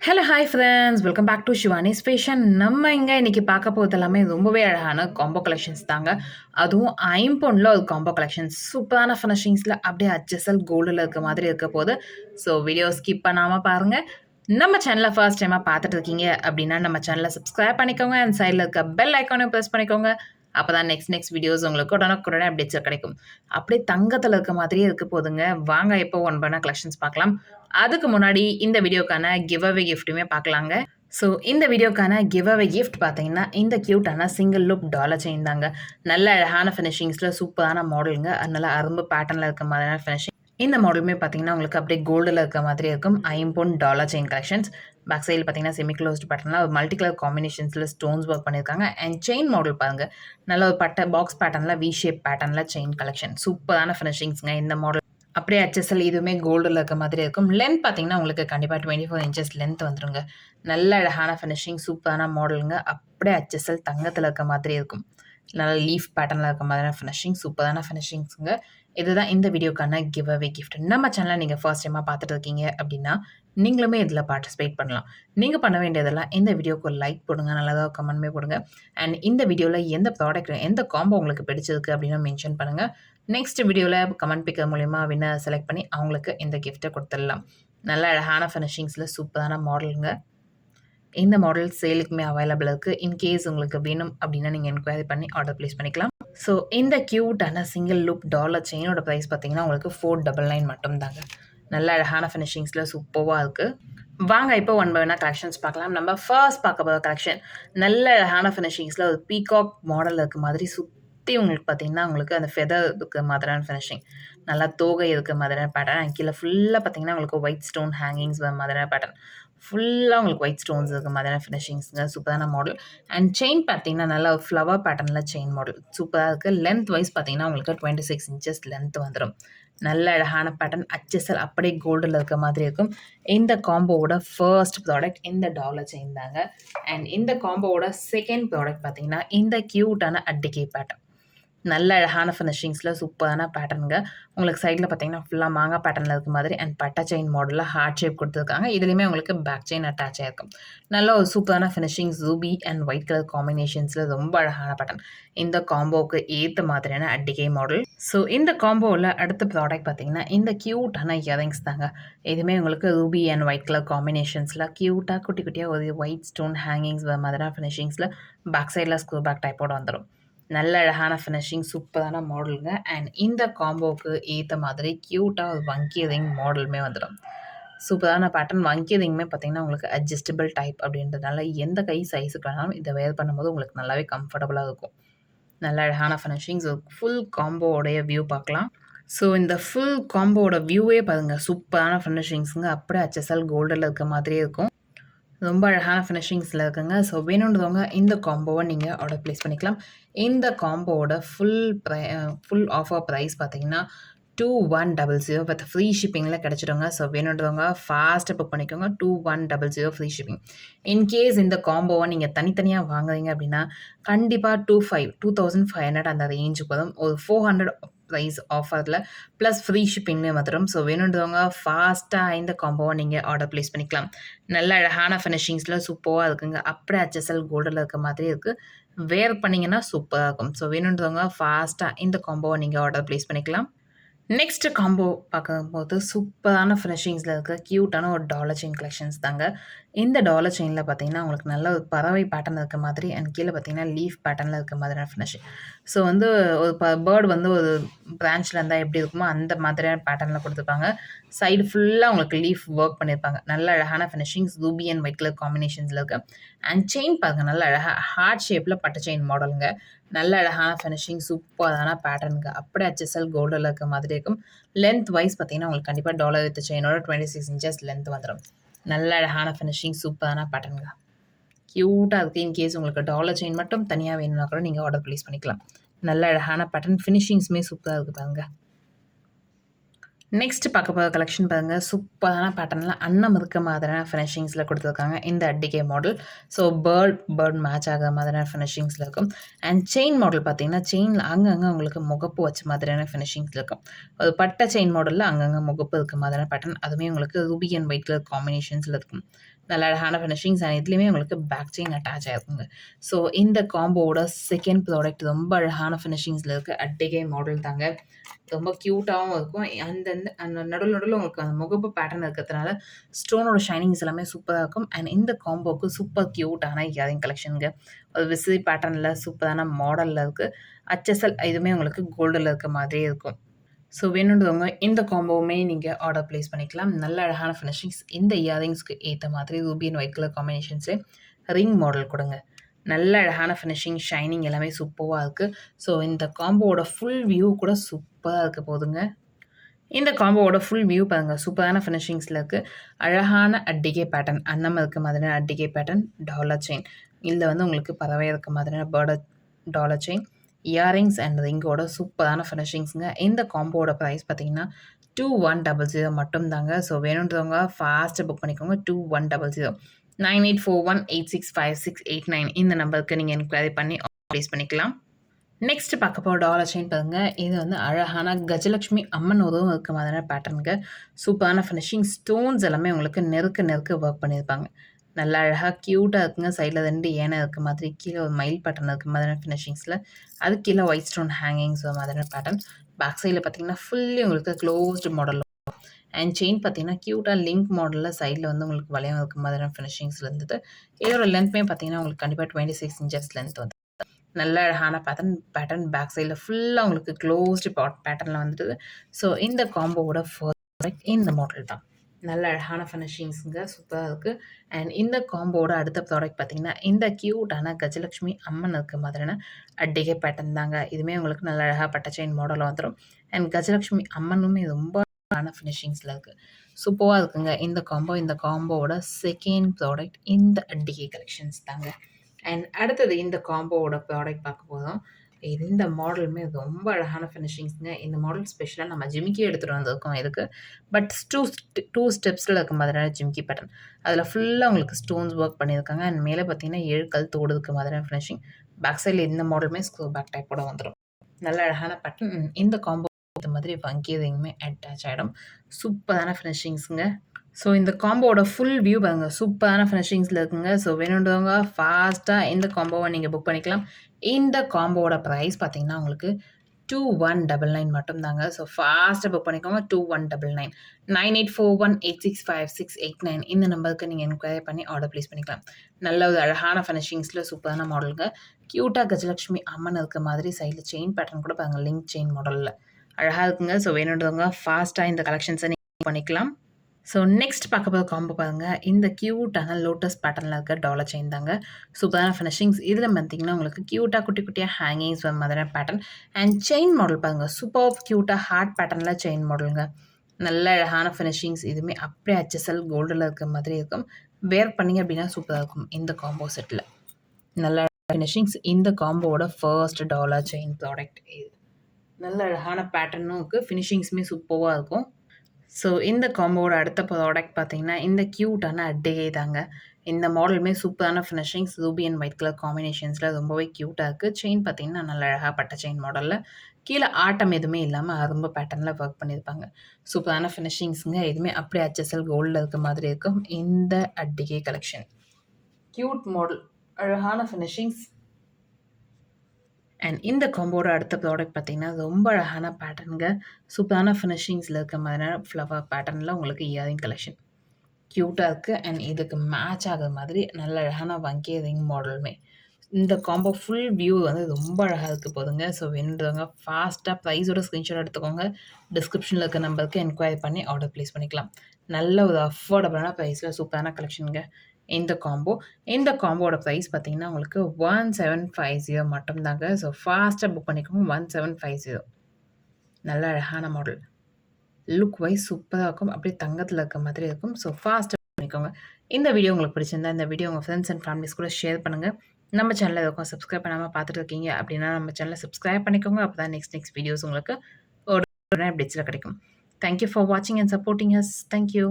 Hello hi friends welcome back to Shivani ஸ்பேஷன் நம்ம இங்கே இன்றைக்கி பார்க்க போகிறது எல்லாமே ரொம்பவே அழகான காம்போ கலெக்ஷன்ஸ் தாங்க. அதுவும் ஐம்பொன்னில் ஒரு காம்போ கலெக்ஷன்ஸ் சூப்பரான ஃபினிஷிங்ஸில் அப்படியே அட்ஜஸ்டல் கோல்டில் இருக்க மாதிரி இருக்க போது ஸோ வீடியோ ஸ்கிப் பண்ணாமல் பாருங்கள் நம்ம சேனலை ஃபர்ஸ்ட் டைமாக பார்த்துட்டு இருக்கீங்க அப்படின்னா நம்ம சேனலை சப்ஸ்கிரைப் பண்ணிக்கோங்க. அண்ட் சைடில் இருக்க பெல் ஐக்கானையும் ப்ரெஸ் பண்ணிக்கோங்க. அப்போ தான் நெக்ஸ்ட் நெக்ஸ்ட் வீடியோஸ் உங்களுக்கு உடனுக்குடனே அப்டேட்ஸ் கிடைக்கும். அப்படியே தங்கத்தில் இருக்க மாதிரியே இருக்க போதுங்க. வாங்க இப்போ ஒன் பண்ண கலெக்ஷன்ஸ் பார்க்கலாம். அதுக்கு முன்னாடி இந்த வீடியோக்கான கிவ் அவே கிஃப்ட்டுமே பார்க்கலாங்க. ஸோ இந்த வீடியோக்கான கிவ் அவே கிஃப்ட் பார்த்தீங்கன்னா இந்த க்யூட்டான சிங்கிள் லுக் டாலர் செயின் தாங்க. நல்ல அழகான ஃபினிஷிங்ஸில் சூப்பரான மாடலுங்க அதனால அரும்பு பேட்டர்னில் இருக்க மாதிரியான ஃபினிஷிங் இந்த மாடலுமே பார்த்தீங்கன்னா உங்களுக்கு அப்படியே கோல்டில் இருக்க மாதிரி இருக்கும். ஐம்பொன் டாலர் செயின் கலெக்ஷன்ஸ் பேக் சைடில் பார்த்தீங்கன்னா செமி க்ளோஸ்ட் பேட்டர்னில் ஒரு மல்டி கலர் காம்பினேஷன்ஸில் ஸ்டோன்ஸ் ஒர்க் பண்ணியிருக்காங்க. அண்ட் செயின் மாடல் பாருங்கள் நல்ல ஒரு பட்டை பாக்ஸ் பேட்டர்னில் வி ஷேப் பேட்டர்னில் செயின் கலெக்ஷன் சூப்பரான ஃபினிஷிங்ஸுங்க இந்த மாடல் அப்படியே அச்சஸில் இதுவுமே கோல்டில் இருக்க மாதிரி இருக்கும். லென்த் பார்த்தீங்கன்னா உங்களுக்கு கண்டிப்பாக டுவெண்ட்டி ஃபோர் இன்ச்சஸ் லென்த் வந்துருங்க. நல்ல அழகான ஃபினிஷிங் சூப்பரான மாடலுங்க அப்படியே அச்சஸில் தங்கத்தில் இருக்க மாதிரி இருக்கும். நல்ல லீஃப் பேட்டர்னில் இருக்க மாதிரியான ஃபினிஷிங் சூப்பரான ஃபினிஷிங்ஸுங்க இதுதான் இந்த வீடியோக்கான கிவ் அவே கிஃப்ட் நம்ம சேனலை நீங்கள் ஃபர்ஸ்ட் டைமாக பார்த்துட்டு இருக்கீங்க அப்படின்னா நீங்களுமே இதில் பார்ட்டிசிபேட் பண்ணலாம். நீங்கள் பண்ண வேண்டியதெல்லாம் இந்த வீடியோக்கு லைக் போடுங்க நல்லதாக கமெண்ட்மே போடுங்க. அண்ட் இந்த வீடியோவில் எந்த ப்ராடக்ட் எந்த காம்போ உங்களுக்கு பிடிச்சிருக்கு அப்படின்னு மென்ஷன் பண்ணுங்கள் நெக்ஸ்ட் வீடியோவில் கமெண்ட் பிக்கர் மூலிமா வின்னர் செலக்ட் பண்ணி அவங்களுக்கு இந்த கிஃப்ட்டை கொடுத்துடலாம். நல்ல அழகான ஃபினிஷிங்ஸில் சூப்பரான மாடலுங்க இந்த மாடல் சேலுக்குமே அவைலபிள் இருக்குது இன்கேஸ் உங்களுக்கு வேணும் அப்படின்னா நீங்கள் என்கொயரி பண்ணி ஆர்டர் ப்ளேஸ் பண்ணிக்கலாம். ஸோ இந்த க்யூட்டான சிங்கிள் லுக் டாலர் செயினோட ப்ரைஸ் பார்த்தீங்கன்னா உங்களுக்கு ஃபோர் டபுள் நைன் மட்டும்தாங்க. நல்ல அழகான ஃபினிஷிங்ஸில் சூப்பராக இருக்குது வாங்க இப்போ ஒன் பை ஒன்னா கலெக்ஷன்ஸ் பார்க்கலாம். நம்ம ஃபர்ஸ்ட் பார்க்க போகிற கலெக்ஷன் நல்ல அழகான ஃபினிஷிங்ஸில் ஒரு பீகாக் மாடல் இருக்க மாதிரி சூப்பர் சுற்றி உங்களுக்கு பார்த்தீங்கன்னா உங்களுக்கு அந்த ஃபெதர் இருக்க மாதிரியான ஃபினிஷிங் நல்லா தோகை இருக்க மாதிரியான பேட்டர்ன் கீழே ஃபுல்லாக பார்த்தீங்கன்னா உங்களுக்கு ஒயிட் ஸ்டோன் ஹேங்கிங்ஸ் மாதிரியான பேட்டர்ன் ஃபுல்லாக உங்களுக்கு ஒயிட் ஸ்டோன்ஸ் இருக்க மாதிரியான ஃபினிஷிங்ஸுங்க சூப்பரான மாடல் அண்ட் செயின் பார்த்தீங்கன்னா நல்லா ஃப்ளவர் பேட்டர்னில் செயின் மாடல் சூப்பராக இருக்குது லென்த் வைஸ் பார்த்தீங்கன்னா உங்களுக்கு டுவெண்ட்டி சிக்ஸ் இன்ச்சஸ் லென்த் வந்துடும் நல்ல அழகான பேட்டர்ன் அச்சசல் அப்படியே கோல்டில் இருக்க மாதிரி இருக்கும். இந்த காம்போவோட ஃபர்ஸ்ட் ப்ராடக்ட் இந்த டாலர் செயின் தாங்க. அண்ட் இந்த காம்போவோட செகண்ட் ப்ராடக்ட் பார்த்தீங்கன்னா இந்த க்யூட்டான அட்டிகே பேட்டர்ன் நல்ல அழகான ஃபினிஷிங்ஸில் சூப்பரான பேட்டர்னுங்க உங்களுக்கு சைடில் பார்த்தீங்கன்னா ஃபுல்லாக மாங்காய் பேட்டர்னில் இருக்க மாதிரி அண்ட் பட்டா செயின் மாடலில் ஹார்ட் ஷேப் கொடுத்துருக்காங்க. இதுலேயுமே உங்களுக்கு பேக் செயின் அட்டாச் ஆகிருக்கும் நல்ல ஒரு சூப்பரான ஃபினிஷிங் ஜூபி அண்ட் ஒயிட் கலர் காம்பினேஷன்ஸில் ரொம்ப அழகான பேட்டர்ன் இந்த காம்போவுக்கு ஏற்ற மாதிரியான அட்டிகை மாடல் ஸோ இந்த காம்போவில் அடுத்த ப்ராடக்ட் பார்த்தீங்கன்னா இந்த க்யூட்டான இயரிங்ஸ் தாங்க. இதுவுமே உங்களுக்கு ரூபி அண்ட் ஒயிட் கலர் காம்பினேஷன்ஸில் க்யூட்டாக குட்டி குட்டியாக ஒரு ஒயிட் ஸ்டோன் ஹேங்கிங்ஸ் மாதிரியான ஃபினிஷிங்ஸில் பேக் சைடில் ஸ்க்ரூ பேக் டைப்போடு வந்துடும் நல்ல அழகான ஃபினிஷிங் சூப்பரான மாடலுங்க அண்ட் இந்த காம்போவுக்கு ஏற்ற மாதிரி க்யூட்டாக ஒரு வங்கி ரிங் மாடலுமே வந்துடும். சூப்பரான பேட்டர்ன் வங்கி ரிங்குமே பார்த்திங்கன்னா உங்களுக்கு அட்ஜஸ்டபிள் டைப் அப்படின்றதுனால எந்த கை சைஸுக்கு வேணாலும் இதை வேர் பண்ணும்போது உங்களுக்கு நல்லாவே கம்ஃபர்டபுளாக இருக்கும். நல்ல அழகான ஃபினிஷிங்ஸ் ஃபுல் காம்போவோடைய வியூ பார்க்கலாம். ஸோ இந்த ஃபுல் காம்போவோட வியூவே பாருங்கள் சூப்பரான ஃபினிஷிங்ஸுங்க அப்படியே அச்சசல் கோல்டில் இருக்க மாதிரியே இருக்கும். ரொம்ப அழகான ஃபினிஷிங்ஸில் இருக்குங்க. ஸோ வேணுன்றவங்க இந்த காம்போவை நீங்கள் ஆர்டர் ப்ளேஸ் பண்ணிக்கலாம். இந்த காம்போவோட ஃபுல் ப்ரை ஃபுல் ஆஃபர் ப்ரைஸ் பார்த்தீங்கன்னா two one double zero with free ஷிப்பிங்கில் கிடச்சிடுங்க. ஸோ வேணுன்றவங்க ஃபாஸ்ட்டாக புக் பண்ணிக்கோங்க. Two one double zero free shipping in case இந்த காம்போவை நீங்கள் தனித்தனியாக வாங்குறீங்க அப்படின்னா கண்டிப்பாக two five two thousand five hundred அந்த ரேஞ்சுக்கு வரும். ஒரு ஃபோர் ஹண்ட்ரட் ப்ரைஸ் ஆஃபரில் ப்ளஸ் ஃப்ரீ ஷிப்பிங்னு வந்துடும் ஸோ வேணுன்றவங்க ஃபாஸ்ட்டாக இந்த காம்போவை நீங்கள் ஆர்டர் ப்ளேஸ் பண்ணிக்கலாம். நல்ல அழகான ஃபினிஷிங்ஸில் சூப்பராக இருக்குங்க. அப்படியே அச்சசல் கோல்டில் இருக்க மாதிரி இருக்குது வேர் பண்ணிங்கன்னா சூப்பராக இருக்கும். ஸோ வேணுன்றவங்க ஃபாஸ்ட்டாக இந்த காம்போவை நீங்கள் ஆர்டர் ப்ளேஸ் பண்ணிக்கலாம். நெக்ஸ்ட் காம்போ பார்க்கும்போது சூப்பரான ஃபினிஷிங்ஸில் இருக்க க்யூட்டான ஒரு டாலர் செயின் கலெக்ஷன்ஸ் தாங்க. இந்த டாலர் செயினில் பார்த்தீங்கன்னா உங்களுக்கு நல்ல ஒரு பறவை பேட்டர்ன் இருக்க மாதிரி அண்ட் கீழே பார்த்தீங்கன்னா லீஃப் பேட்டர்னில் இருக்க மாதிரியான ஃபினிஷிங் ஸோ வந்து ஒரு ப பேர்டு வந்து ஒரு பிரான்ச்சில் இருந்தால் எப்படி இருக்குமோ அந்த மாதிரியான பேட்டர்னில் கொடுத்துருப்பாங்க. சைடு ஃபுல்லாக உங்களுக்கு லீஃப் ஒர்க் பண்ணியிருப்பாங்க நல்ல அழகான finishings ruby and white colour காம்பினேஷன்ஸில் இருக்குது அண்ட் செயின் பாருங்கள் நல்ல அழகாக ஹார்ட் ஷேப்பில் பட்ட செயின் மாடலுங்க நல்ல அழகான ஃபினிஷிங் சூப்பரான பேட்டர்னுங்க அப்படியே அச்சசல் கோல்டில் இருக்க மாதிரி இருக்கும். லென்த் வைஸ் பார்த்தீங்கன்னா உங்களுக்கு கண்டிப்பாக டாலர் வித் செயினோட டுவெண்ட்டி சிக்ஸ் இன்ச்சஸ் லென்த் வந்துடும் நல்ல அழகான ஃபினிஷிங் சூப்பரான பேட்டர்னுங்க க்யூட்டாக இருக்குது இன்கேஸ் உங்களுக்கு டாலர் செயின் மட்டும் தனியாக வேணும்னா கூட நீங்கள் ஆர்டர் ப்ளேஸ் பண்ணிக்கலாம். நல்ல அழகான பேட்டர்ன் ஃபினிஷிங்ஸுமே சூப்பராக இருக்குது பாருங்கள் நெக்ஸ்ட் பார்க்க போகிற கலெக்ஷன் பாருங்கள் சூப்பரான பேட்டர்னில் அன்னம் இருக்க மாதிரியான ஃபினிஷிங்ஸில் கொடுத்துருக்காங்க. இந்த அட்டிகே model so bird bird match ஆகிற மாதிரியான ஃபினிஷிங்ஸில் இருக்கும். அண்ட் செயின் மாடல் பார்த்தீங்கன்னா செயினில் அங்கங்கே உங்களுக்கு முகப்பு வச்ச மாதிரியான ஃபினிஷிங்ஸில் இருக்கும். ஒரு பட்டை செயின் மாடலில் அங்கங்கே முகப்பு இருக்க மாதிரியான பேட்டர்ன் அதுவுமே உங்களுக்கு ரூபி அண்ட் ஒயிட் கலர் காம்பினேஷன்ஸில் இருக்கும். நல்ல அழகான ஃபினிஷிங்ஸ் அண்ட் இதுலேயுமே உங்களுக்கு பேக் செயின் அட்டாச் ஆகிருக்குங்க ஸோ இந்த காம்போவோட செகண்ட் ப்ராடக்ட் ரொம்ப அழகான ஃபினிஷிங்ஸில் இருக்குது அட்டிகை மாடல் தாங்க. ரொம்ப க்யூட்டாகவும் இருக்கும். அந்தந்த அந்த நடுவில் நடுவில் உங்களுக்கு அந்த முகப்பு பேட்டர்ன் இருக்கிறதுனால ஸ்டோனோட ஷைனிங்ஸ் எல்லாமே சூப்பராக இருக்கும். அண்ட் இந்த காம்போவுக்கு சூப்பர் க்யூட்டான இயரிங் கலெக்ஷனுங்க ஒரு விசிறி பேட்டர்னில் சூப்பரான மாடலில் இருக்குது அச்சசல் இதுவுமே உங்களுக்கு கோல்டில் இருக்க மாதிரியே இருக்கும். ஸோ வேணுன்றவங்க இந்த காம்போவுமே நீங்கள் ஆர்டர் ப்ளேஸ் பண்ணிக்கலாம். நல்ல அழகான ஃபினிஷிங்ஸ் இந்த இயரிங்ஸ்க்கு ஏற்ற மாதிரி ரூபி அண்ட் ஒயிட் கலர் காம்பினேஷன்ஸே ரிங் மாடல் கொடுங்க. நல்ல அழகான ஃபினிஷிங் ஷைனிங் எல்லாமே சூப்பராக இருக்குது ஸோ இந்த காம்போவோட ஃபுல் வியூ கூட சூப்பராக இருக்க போதுங்க. இந்த காம்போவோட ஃபுல் வியூ பாருங்கள் சூப்பரான ஃபினிஷிங்ஸில் இருக்குது அழகான அட்டிகே பேட்டர்ன் அன்னம் இருக்க மாதிரியான அட்டிகே பேட்டர்ன் டாலர் செயின் இதில் வந்து உங்களுக்கு பறவை இருக்க மாதிரியான பேர்டர் டாலர் செயின் இயரிங்ஸ் அண்ட் ரிங்கோட சூப்பரான ஃபினிஷிங்ஸுங்க இந்த காம்போவோட ப்ரைஸ் பார்த்தீங்கன்னா டூ ஒன் டபுள் ஜீரோ மட்டும்தாங்க. ஸோ வேணுன்றவங்க ஃபாஸ்ட்டாக புக் பண்ணிக்கோங்க. Two one double zero nine eight four one eight six five six eight nine இந்த நம்பருக்கு நீங்கள் என்கொயரி பண்ணி ப்ளேஸ் பண்ணிக்கலாம். நெக்ஸ்ட் பார்க்க போகிற டாலர் செயின் பாருங்க. இது வந்து அழகான கஜலட்சுமி அம்மன் உதவும் இருக்க மாதிரியான பேட்டர்னுக்கு சூப்பரான ஃபினிஷிங் ஸ்டோன்ஸ் எல்லாமே உங்களுக்கு நெருக்க நெருக்க ஒர்க் பண்ணியிருப்பாங்க. நல்லா அழகாக க்யூட்டாக இருக்குங்க. சைடில் ரெண்டு ஏனை இருக்க மாதிரி. கீழே ஒரு மயில் பேட்டர்ன் இருக்க மாதிரியான ஃபினிஷிங்ஸில் அது கீழே ஒயிட் ஸ்டோன் ஹேங்கிங்ஸ் மாதிரியான பேட்டர்ன் பேக் சைடில் பார்த்தீங்கன்னா ஃபுல்லி உங்களுக்கு க்ளோஸ்டு மாடல் அண்ட் செயின் பார்த்தீங்கன்னா க்யூட்டாக லிங்க் மாடலில் சைடில் வந்து உங்களுக்கு வளையம் இருக்க மாதிரியான ஃபினிஷிங்ஸில் இருந்தது. இதோட லென்த்மே பார்த்தீங்கன்னா உங்களுக்கு கண்டிப்பாக டுவெண்ட்டி சிக்ஸ் இன்ச்சஸ் லென்த் வந்து. நல்ல அழகான பேட்டர்ன் பேட்டர்ன் பேக் சைடில் ஃபுல்லாக உங்களுக்கு க்ளோஸ்டு பாட் பேட்டர்னில் வந்துடுது ஸோ இந்த காம்போவோட ஃபர்ஸ்ட் இந்த மாடல் தான். நல்ல அழகான ஃபினிஷிங்ஸுங்க சூப்பராக இருக்குது அண்ட் இந்த காம்போட அடுத்த ப்ராடக்ட் பார்த்திங்கன்னா இந்த க்யூட்டான கஜலக்ஷ்மி அம்மன் இருக்க மாதிரியான அட்டிகை பேட்டர்ன் தாங்க. இதுவுமே உங்களுக்கு நல்ல அழகாக பட்ட செயின் மாடலில் வந்துடும் அண்ட் கஜலக்ஷ்மி அம்மனுமே ரொம்ப அழகான ஃபினிஷிங்ஸில் இருக்குது சூப்பராக இருக்குங்க. இந்த காம்போ இந்த காம்போவோட செகண்ட் ப்ராடக்ட் இந்த அட்டிகை கலெக்ஷன்ஸ் தாங்க. அண்ட் அடுத்தது இந்த காம்போவோட ப்ராடக்ட் பார்க்க போதும் இந்த மாடலுமே ரொம்ப அழகான ஃபினிஷிங்ஸுங்க இந்த மாடல் ஸ்பெஷலாக நம்ம ஜிமிக்கி எடுத்துகிட்டு வந்திருக்கோம் இதுக்கு. பட் டூ டூ ஸ்டெப்ஸில் இருக்க மாதிரியான ஜிமிக்கி பேட்டர்ன் அதில் ஃபுல்லாக உங்களுக்கு ஸ்டோன்ஸ் ஒர்க் பண்ணியிருக்காங்க. அண்ட் மேலே பார்த்தீங்கன்னா ஏழு கல் தோடுக்கு மாதிரியான ஃபினிஷிங் பேக் சைடில் இந்த மாடலுமே ஸ்க்ரூ பேக் டைப்போட வந்துடும் நல்ல அழகான பேட்டர்ன் இந்த காம்போ இந்த மாதிரி வங்கி எதுவுமே அட்டாச் ஆகிடும் சூப்பரான ஃபினிஷிங்ஸுங்க ஸோ இந்த காம்போவோட ஃபுல் வியூ பாருங்கள் சூப்பரான ஃபினிஷிங்ஸில் இருக்குங்க. ஸோ வேணுன்றவங்க ஃபாஸ்ட்டாக இந்த காம்போவை நீங்கள் புக் பண்ணிக்கலாம். இந்த காம்போவோட ப்ரைஸ் பார்த்தீங்கன்னா உங்களுக்கு டூ ஒன் டபுள் நைன் மட்டும்தாங்க. ஸோ ஃபாஸ்ட்டாக புக் பண்ணிக்கோங்க. Two one double nine nine eight four one eight six five six eight nine இந்த நம்பருக்கு நீங்கள் என்கொயரி பண்ணி ஆர்டர் ப்ளேஸ் பண்ணிக்கலாம். நல்ல ஒரு அழகான ஃபினிஷிங்ஸில் சூப்பரான மாடலுங்க க்யூட்டாக கஜலட்சுமி அம்மன் இருக்க மாதிரி சைடில் செயின் பேட்டர்ன் கூட பாருங்கள் லிங்க் செயின் மாடலில் அழகாக இருக்குங்க. ஸோ வேணுன்றவங்க ஃபாஸ்ட்டாக இந்த கலெக்ஷன்ஸை நீங்கள் பண்ணிக்கலாம். ஸோ நெக்ஸ்ட் பார்க்க போகிற காம்போ பாருங்கள் இந்த க்யூட்டான லோட்டஸ் பேட்டர்னில் இருக்க டாலர் செயின் தாங்க. சூப்பரான ஃபினிஷிங்ஸ் இதில் பார்த்தீங்கன்னா உங்களுக்கு க்யூட்டாக குட்டி குட்டியாக ஹேங்கிங்ஸ் வர மாதிரியான பேட்டர்ன் அண்ட் செயின் மாடல் பாருங்கள் சூப்பர் க்யூட்டாக ஹார்ட் பேட்டர்னில் செயின் மாடலுங்க நல்ல அழகான ஃபினிஷிங்ஸ் இதுவுமே அப்படியே ஹெச்எஸ்எல் கோல்டில் இருக்கிற மாதிரி இருக்கும். வேர் பண்ணிங்க அப்படின்னா சூப்பராக இருக்கும் இந்த காம்போ செட்டில் நல்ல ஃபினிஷிங்ஸ் இந்த காம்போவோட ஃபர்ஸ்ட் டாலர் செயின் ப்ராடக்ட் இது. நல்ல அழகான பேட்டர்னும் இருக்குது ஃபினிஷிங்ஸுமே சூப்பராக இருக்கும். ஸோ இந்த காம்போட அடுத்த ப்ராடக்ட் பார்த்தீங்கன்னா இந்த க்யூட்டான அட்டையே தாங்க. இந்த மாடலுமே சூப்பரான finishings ruby and white colour காம்பினேஷன்ஸில் ரொம்பவே க்யூட்டாக இருக்குது செயின் பார்த்தீங்கன்னா நல்ல அழகாக பட்ட செயின் மாடலில் கீழே ஆட்டம் எதுவுமே இல்லாமல் அரும்பு பேட்டர்னில் ஒர்க் பண்ணியிருப்பாங்க. சூப்பரான ஃபினிஷிங்ஸுங்க எதுவுமே அப்படியே அச்சசல் கோல்டில் இருக்க மாதிரி இருக்கும். இந்த அட்டிகே கலெக்ஷன் க்யூட் மாடல் அழகான ஃபினிஷிங்ஸ் அண்ட் இந்த காம்போட அடுத்த ப்ராடக்ட் பார்த்தீங்கன்னா ரொம்ப அழகான பேட்டர்னுங்க சூப்பரான ஃபினிஷிங்ஸில் இருக்க மாதிரியான ஃப்ளவர் பேட்டர்னில் உங்களுக்கு இயரிங் கலெக்ஷன் க்யூட்டாக இருக்குது அண்ட் இதுக்கு மேட்ச் ஆகிற மாதிரி நல்ல அழகான வங்கி ரிங் மாடலுமே இந்த காம்போ ஃபுல் வியூ வந்து ரொம்ப அழகாக இருக்குது போதுங்க. ஸோ வேணுறவங்க ஃபாஸ்ட்டாக ப்ரைஸோட ஸ்க்ரீன்ஷாட் எடுத்துக்கோங்க. டிஸ்கிரிப்ஷனில் இருக்க நம்பருக்கு என்கொயரி பண்ணி ஆர்டர் ப்ளேஸ் பண்ணிக்கலாம். நல்ல ஒரு அஃபோர்டபுளான ப்ரைஸில் சூப்பரான கலெக்ஷனுங்க இந்த காம்போ இந்த காம்போட ப்ரைஸ் பார்த்தீங்கன்னா உங்களுக்கு ஒன் செவன் ஃபைவ் ஜீரோ மட்டும்தாங்க. ஸோ ஃபாஸ்ட்டாக புக் பண்ணிக்கோங்க. ஒன் செவன் ஃபைவ் ஜீரோ நல்ல அழகான மாடல் லுக் வைஸ் சூப்பராக இருக்கும். அப்படியே தங்கத்தில் இருக்க மாதிரி இருக்கும். ஸோ ஃபாஸ்ட்டாக பண்ணிக்கோங்க. இந்த வீடியோ உங்களுக்கு பிடிச்சிருந்தா இந்த வீடியோ உங்கள் ஃப்ரெண்ட்ஸ் அண்ட் ஃபேமிலிஸ் கூட ஷேர் பண்ணுங்கள் நம்ம சேனலில் இருக்கும் சப்ஸ்கிரைப் பண்ணாமல் பார்த்துட்டு இருக்கீங்க அப்படின்னா நம்ம சேனலை சப்ஸ்கிரைப் பண்ணிக்கோங்க. அப்போ தான் நெக்ஸ்ட் நெக்ஸ்ட் வீடியோஸ் உங்களுக்கு ஒரு அப்டேட்ஸில் கிடைக்கும். தேங்க் யூ ஃபார் வாட்சிங் and supporting us. Thank you.